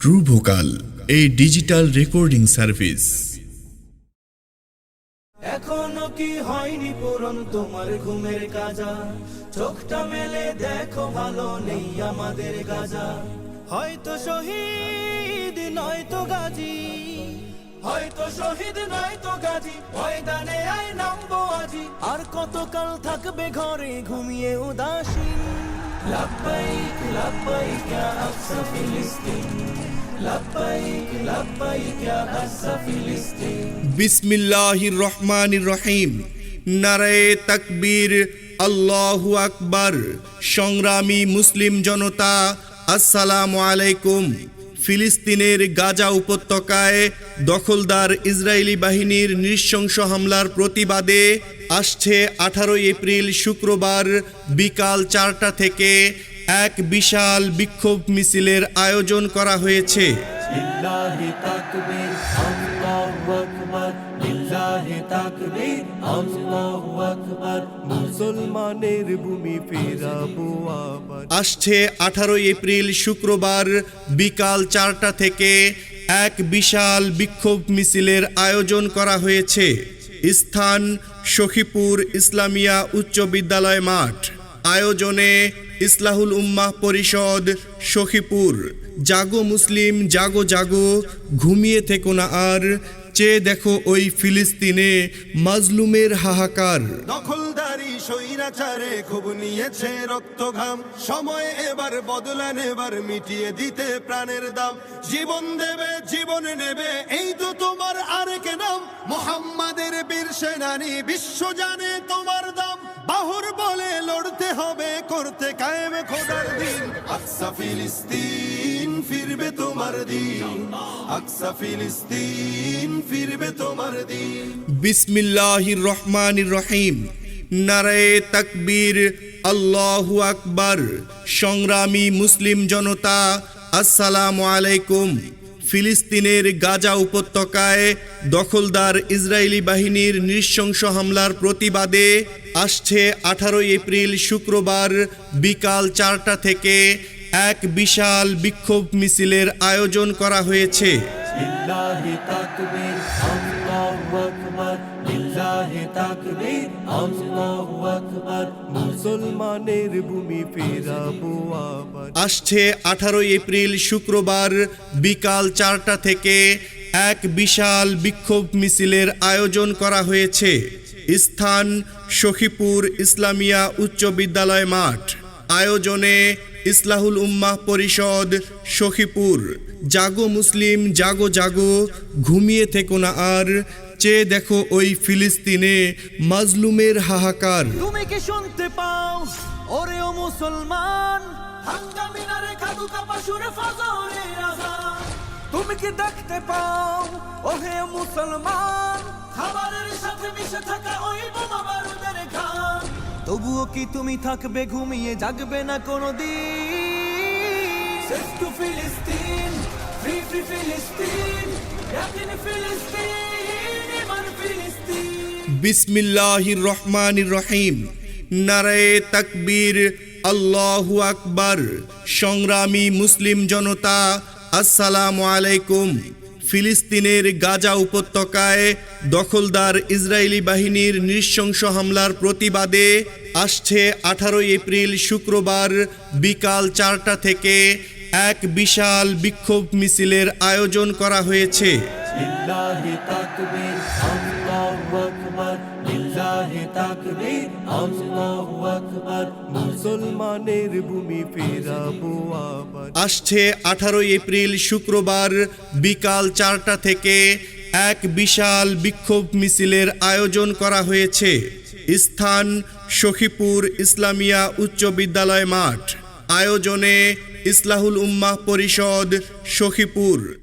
True vocal এই digital recording service এখনও কি হয়নি পূরণ তোমার ঘুমের গাজা চোখটা মেলে দেখো ভালো নেই আমাদের গাজা। হয়তো শহীদ নয়তো গাজী। হয়তো শহীদ নয়তো গাজী। ময়দানে আয় নামবো আজি। আর কতকাল থাকবে ঘরে ঘুমিয়ে উদাসীন লাব্বাইক লাব্বাইক أقصى فلسطين لبيك لبيك ইয়া আকসা ফিলিস্তিন বিসমিল্লাহির রহমানির রহিম নারায়ে তাকবীর আল্লাহু আকবার সংগ্রামী মুসলিম জনতা, আসসালামু আলাইকুম। ফিলিস্তিনের গাজা উপত্যকায় দখলদার ইসরায়েলি বাহিনীর নৃশংস হামলার প্রতিবাদে আসছে আঠারোই এপ্রিল শুক্রবার বিকাল চারটা থেকে এক বিশাল বিক্ষোভ মিছিলের আয়োজন করা হয়েছে। তাকবীর আল্লাহু আকবার, মুসলমানের ভূমি ফেরাবো আবার। আসছে আঠারোই এপ্রিল শুক্রবার বিকাল চারটা থেকে এক বিশাল বিক্ষোভ মিছিলের আয়োজন করা হয়েছে। স্থান সখীপুর ইসলামিয়া উচ্চ বিদ্যালয় মাঠ। আয়োজনে ইসলাহুল উম্মাহ পরিষদ সখীপুর। জাগো মুসলিম, জাগো জাগো, ঘুমিয়ে থেকো না আর চেয়ে দেখো ওই ফিলিস্তিনে মাজলুমের হাহাকার। দখলদারি স্বৈরাচারে খুব নিয়েছে রক্ত ঘাম সময় এবার বদলা নেবার, মিটিয়ে দিতে প্রাণের দাম। জীবন দেবে, জীবন নেবে, এই তো তোমার আরেক নাম। মোহাম্মদের বীর সেনানি, বিশ্ব জানে তোমার দাম। বাহুর বলে লড়তে হবে, করতে কায়েম খোদার দিন। আকসা ফিলিস্তিন। ফিরবে তোমার দিন। আকসা ফিলিস্তিন ফিরবে তোমার দিন। বিসমিল্লাহির রহমানির রহিম। নারায়ে তাকবীর, আল্লাহু আকবার। সংগ্রামী মুসলিম জনতা, আসসালামু আলাইকুম। ফিলিস্তিনের গাজা উপত্যকায় দখলদার ইসরায়েলি বাহিনীর নৃশংস হামলার প্রতিবাদে আসছে আঠারোই এপ্রিল শুক্রবার বিকাল চারটা থেকে এক বিশাল বিক্ষোভ মিছিলের আয়োজন করা হয়েছে। মুসলমানের ভূমি ফেরাবো আসছে আঠারোই এপ্রিল শুক্রবার বিকাল চারটা থেকে এক বিশাল বিক্ষোভ মিছিলের আয়োজন করা হয়েছে। স্থান সখীপুর ইসলামিয়া উচ্চ বিদ্যালয় মাঠ। আয়োজনে ইসলাহুল উম্মাহ পরিষদ, সখীপুর। জাগো মুসলিম, জাগো জাগো, ঘুমিয়ে থেকো না আর, চেয়ে দেখো ওই ফিলিস্তিনে মাজলুমের হাহাকার। তুমি কি শুনতে পাও? ওরে ও মুসলমান তুমি কি দেখতে পাও? ওহে মুসলমান, খাবারের সাথে মিশে থাকা ওই বোমা বারুদের ঘাম তবুও কি তুমি থাকবে ঘুমিয়ে জাগবে না কোনো দিন সেফ ফিলিস্তিন ফ্রি ফ্রি ফিলিস্তিন ইয়াকিন ফিলিস্তিন ইমান ফিলিস্তিন। বিসমিল্লাহির রহমানির রহিম। নারায়ে তাকবীর আল্লাহু আকবার। সংগ্রামী মুসলিম জনতা আসসালামু আলাইকুম। ফিলিস্তিনের গাজা উপত্যকায় দখলদার ইসরায়েলি বাহিনীর নৃশংস হামলার প্রতিবাদে আসছে আঠারোই এপ্রিল শুক্রবার বিকাল চারটা থেকে এক বিশাল বিক্ষোভ মিছিলের আয়োজন করা হয়েছে। আসছে আঠারোই এপ্রিল শুক্রবার বিকাল চারটা থেকে এক বিশাল বিক্ষোভ মিছিলের আয়োজন করা হয়েছে। স্থান সখীপুর ইসলামিয়া উচ্চ বিদ্যালয় মাঠ। আয়োজনে ইসলাহুল উম্মাহ পরিষদ সখীপুর।